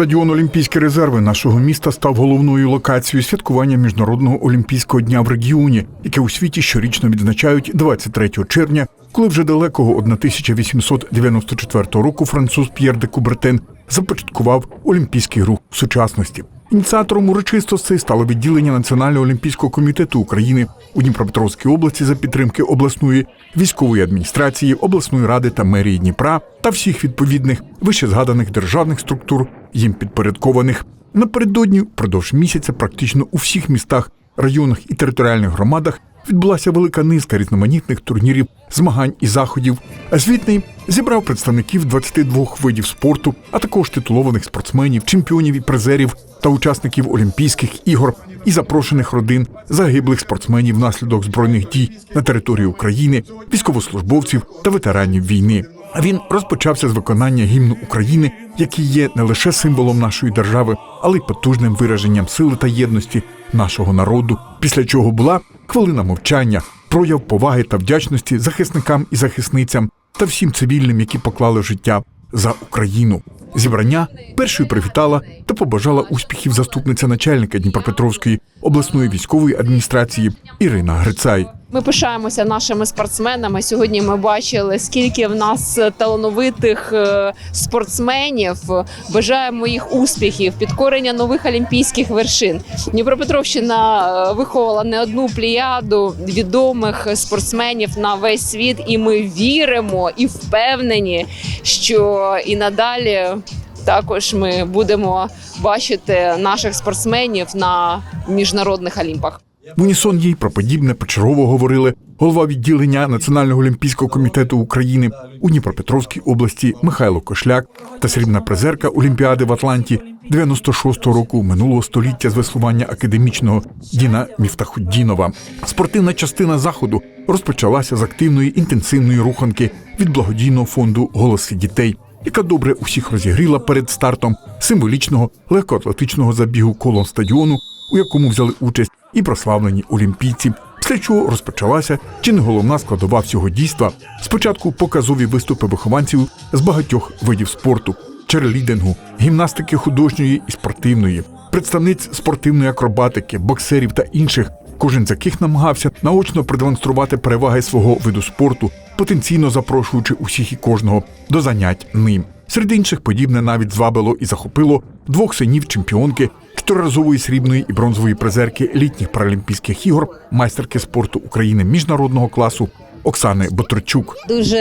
Стадіон Олімпійські резерви нашого міста став головною локацією святкування міжнародного олімпійського дня в регіоні, яке у світі щорічно відзначають 23 червня, коли вже далекого 1894 року француз П'єр де Кубертен започаткував олімпійський рух сучасності. Ініціатором урочистостей стало відділення Національного олімпійського комітету України у Дніпропетровській області за підтримки обласної військової адміністрації, обласної ради та мерії Дніпра та всіх відповідних вищезгаданих державних структур їм підпорядкованих. Напередодні впродовж місяця практично у всіх містах, районах і територіальних громадах відбулася велика низка різноманітних турнірів, змагань і заходів. Звітний зібрав представників 22 видів спорту, а також титулованих спортсменів, чемпіонів і призерів та учасників Олімпійських ігор і запрошених родин загиблих спортсменів внаслідок збройних дій на території України, військовослужбовців та ветеранів війни. А він розпочався з виконання гімну України, який є не лише символом нашої держави, але й потужним вираженням сили та єдності нашого народу. Після чого була хвилина мовчання, прояв поваги та вдячності захисникам і захисницям та всім цивільним, які поклали життя за Україну. Зібрання першою привітала та побажала успіхів заступниця начальника Дніпропетровської обласної військової адміністрації Ірина Грицай. Ми пишаємося нашими спортсменами. Сьогодні ми бачили, скільки в нас талановитих е, спортсменів. Бажаємо їх успіхів, підкорення нових олімпійських вершин. Дніпропетровщина е, виховала не одну плеяду відомих спортсменів на весь світ, і ми віримо і впевнені, що і надалі. Також ми будемо бачити наших спортсменів на міжнародних олімпах. В унісон їй про подібне почергово говорили голова відділення Національного олімпійського комітету України у Дніпропетровській області Михайло Кошляк та срібна призерка Олімпіади в Атланті 96-го року минулого століття з веслування академічного Діна Міфтахуддінова. Спортивна частина заходу розпочалася з активної інтенсивної руханки від благодійного фонду Голоси дітей, яка добре усіх розігріла перед стартом символічного легкоатлетичного забігу колон стадіону, у якому взяли участь і прославлені олімпійці. Після чого розпочалася чи не головна складова всього дійства. Спочатку показові виступи вихованців з багатьох видів спорту, черлідингу, гімнастики художньої і спортивної, представниць спортивної акробатики, боксерів та інших, кожен з яких намагався наочно продемонструвати переваги свого виду спорту, потенційно запрошуючи усіх і кожного до занять ним. Серед інших подібне навіть звабило і захопило двох синів чемпіонки, чотириразової срібної і бронзової призерки літніх паралімпійських ігор, майстерки спорту України міжнародного класу Оксани Боторчук. Дуже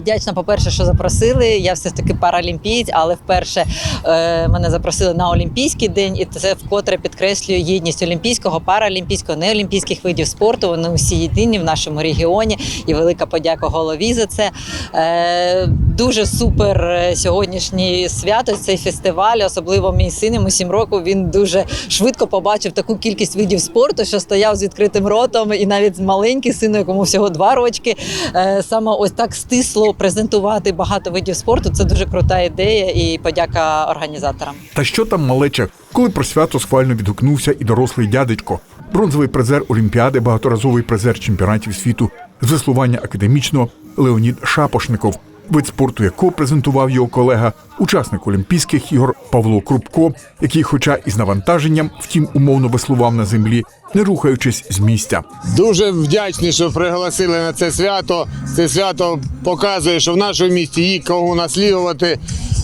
вдячна, по-перше, що запросили. Я все ж таки паралімпієць, але вперше е, мене запросили на Олімпійський день, і це вкотре підкреслює єдність олімпійського, паралімпійського, неолімпійських видів спорту. Вони усі єдині в нашому регіоні. І велика подяка голові за це. Е, дуже супер е, сьогоднішнє свято, цей фестиваль, особливо мій син, йому 7 років. Він дуже швидко побачив таку кількість видів спорту, що стояв з відкритим ротом, і навіть маленький син, якому всього два рочки, е, саме ось так стисло презентувати багато видів спорту. Це дуже крута ідея і подяка організаторам. Та що там малеча, коли про свято схвально відгукнувся і дорослий дядечко, бронзовий призер Олімпіади, багаторазовий призер чемпіонатів світу з веслування академічного Леонід Шапошников, вид спорту якого презентував його колега, учасник Олімпійських ігор Павло Крупко, який, хоча і з навантаженням, втім умовно веслував на землі, не рухаючись з місця. Дуже вдячні, що пригласили на це свято. Це свято показує, що в нашому місті є кого наслідувати.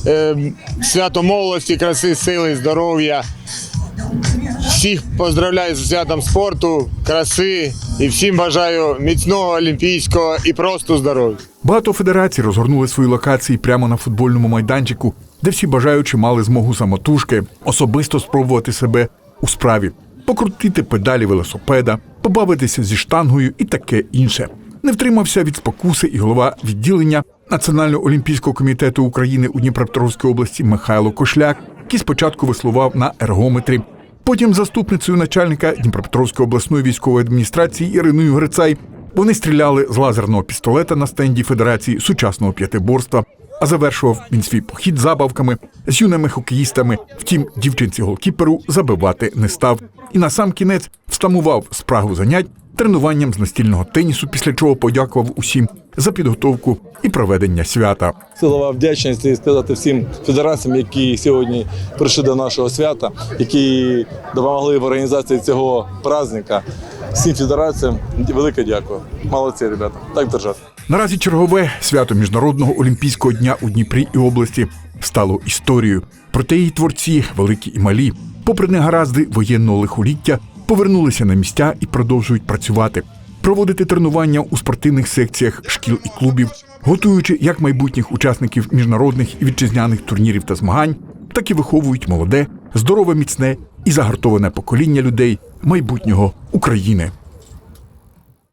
Е, Свято молодості, краси, сили, здоров'я. Всіх поздравляю з святом спорту, краси і всім бажаю міцного олімпійського і просто здоров'я. Багато федерацій розгорнули свої локації прямо на футбольному майданчику, де всі бажаючі мали змогу самотужки особисто спробувати себе у справі, покрутити педалі велосипеда, побавитися зі штангою і таке інше. Не втримався від спокуси і голова відділення Національного олімпійського комітету України у Дніпропетровській області Михайло Кошляк, який спочатку веслував на ергометрі. Потім заступницею начальника Дніпропетровської обласної військової адміністрації Іриною Грицай вони стріляли з лазерного пістолета на стенді Федерації сучасного п'ятиборства. А завершував він свій похід забавками з юними хокеїстами. Втім, дівчинці голкіперу забивати не став. І на сам кінець встамував спрагу занять тренуванням з настільного тенісу, після чого подякував усім за підготовку і проведення свята. Силова вдячність і сказати всім федераціям, які сьогодні прийшли до нашого свята, які допомогли в організації цього праздника. Всім федераціям велике дякую. Молодці, ребята. Так держати. Наразі чергове свято Міжнародного олімпійського дня у Дніпрі і області стало історією. Проте її творці, великі і малі, попри негаразди воєнного лихоліття, повернулися на місця і продовжують працювати, проводити тренування у спортивних секціях шкіл і клубів, готуючи як майбутніх учасників міжнародних і вітчизняних турнірів та змагань, так і виховують молоде, здорове, міцне і загартоване покоління людей майбутнього України.